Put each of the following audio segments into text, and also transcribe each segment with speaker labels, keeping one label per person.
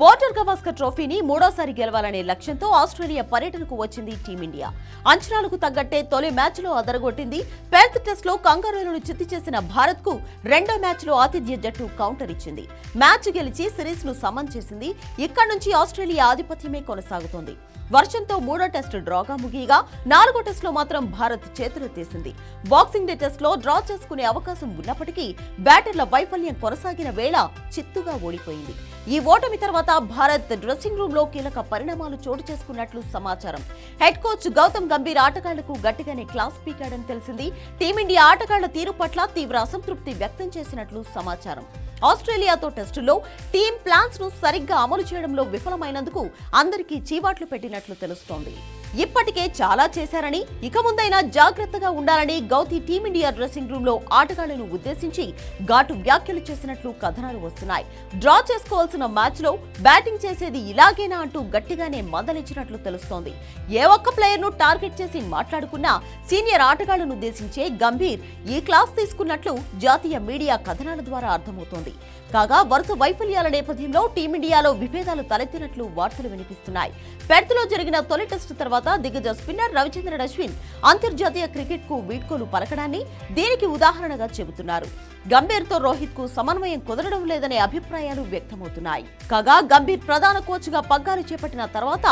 Speaker 1: Border Gavaskar ట్రోఫీని మూడోసారి గెలవాలనే లక్ష్యంతో Australia పర్యటనకు వచ్చింది టీమిండియా. అంచనాలకు తగ్గట్టే తొలి మ్యాచ్లో అదరగొట్టింది. పెర్త్ టెస్ట్లో కంగారూలను చిత్తి చేసిన భారత్కు రెండో మ్యాచ్లో ఆతిథ్య జట్టు కౌంటర్ ఇచ్చింది. మ్యాచ్ గెలిచి సిరీస్ను సమన్ చేసింది. ఇక్కడి నుంచి ఆస్ట్రేలియా ఆధిపత్యమే కొనసాగుతోంది. వర్షంతో మూడో టెస్టు డ్రాగా ముగియగా నాలుగో టెస్టులో మాత్రం భారత్ చేతులు తీసింది బాక్సింగ్ డే టెస్ట్లో డ్రా చేసుకునే అవకాశం ఉన్నప్పటికీ బ్యాటర్ల వైఫల్యం కొనసాగిన వేళ చిత్తుగా ఓడిపోయింది. ఈ ఓటమి తర్వాత భారత్ డ్రెస్సింగ్ రూమ్లో కీలక పరిణామాలు చోటు చేసుకున్నట్లు సమాచారం. హెడ్ కోచ్ గౌతమ్ గంభీర్ ఆటగాళ్ళకు గట్టిగానే క్లాస్ పీకాడని తెలిసింది. టీమిండియా ఆటగాళ్ళ తీరు పట్ల తీవ్ర అసంతృప్తి వ్యక్తం చేసినట్లు సమాచారం. ఆస్ట్రేలియాతో టెస్టులో టీం ప్లాన్స్ను సరిగ్గా అమలు చేయడంలో విఫలమైనందుకు అందరికీ చీవాట్లు పెట్టినట్లు తెలుస్తోంది. ఇప్పటికే చాలా చేశారని ఇక ముందైనా జాగ్రత్తగా ఉండాలని గౌతి టీమిండియా డ్రెస్సింగ్ రూమ్లో ఆటగాళ్ళను ఉద్దేశించి ఘాటు వ్యాఖ్యలు చేసినట్లు కథనాలు వస్తున్నాయి. డ్రా చేసుకోవాల్సిన మ్యాచ్లో బ్యాటింగ్ చేసేది ఇలాగేనా అంటూ గట్టిగానే మందలించినట్లు తెలుస్తోంది. ఏ ఒక్క ప్లేయర్ను టార్గెట్ చేసి మాట్లాడుకున్నా సీనియర్ ఆటగాళ్ళను ఉద్దేశించే గంభీర్ ఈ క్లాస్ తీసుకున్నట్లు జాతీయ మీడియా కథనాల ద్వారా అర్థమవుతోంది. కాగా వరుస వైఫల్యాల నేపథ్యంలో టీమిండియాలో విభేదాలు తలెత్తినట్లు వార్తలు వినిపిస్తున్నాయి. పెర్త్లో జరిగిన తొలి టెస్టు తర్వాత దిగ్గజ స్పిన్నర్ రవిచంద్రన్ అశ్విన్ అంతర్జాతీయ క్రికెట్కు వీడ్కోలు పలకడాన్ని దీనికి ఉదాహరణగా చెబుతున్నారు. గంభీర్తో రోహిత్కు సమన్వయం కుదరడం లేదనే అభిప్రాయాలు వ్యక్తమవుతున్నాయి. కాగా గంభీర్ ప్రధాన కోచ్గా పగ్గాలు చేపట్టిన తర్వాత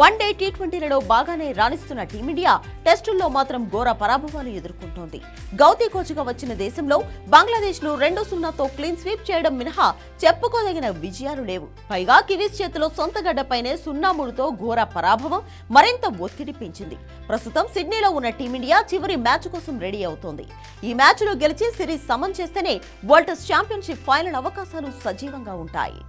Speaker 1: వన్ డే టీ ట్వంటీలలో బాగానే రాణిస్తున్న టీమిండియా టెస్టుల్లో మాత్రం ఘోర పరాభవాలు ఎదుర్కొంటోంది. గౌతీ కోచ్గా వచ్చిన దేశంలో బంగ్లాదేశ్ను రెండు సున్నాతో క్లీన్ స్వీప్ చేయడం మినహా చెప్పుకోదగిన విజయాలు లేవు. పైగా కివీస్ చేతిలో సొంత గడ్డపైనే సున్నా మూడుతో ఘోర పరాభవం మరింత ఒత్తిడి పెంచింది. ప్రస్తుతం సిడ్నీలో ఉన్న టీమిండియా చివరి మ్యాచ్ కోసం రెడీ అవుతోంది. ఈ మ్యాచ్లో గెలిచి సిరీస్ సమన్ చేస్తేనే వరల్డ్ ఛాంపియన్షిప్ ఫైనల్ అవకాశాలు సజీవంగా ఉంటాయి.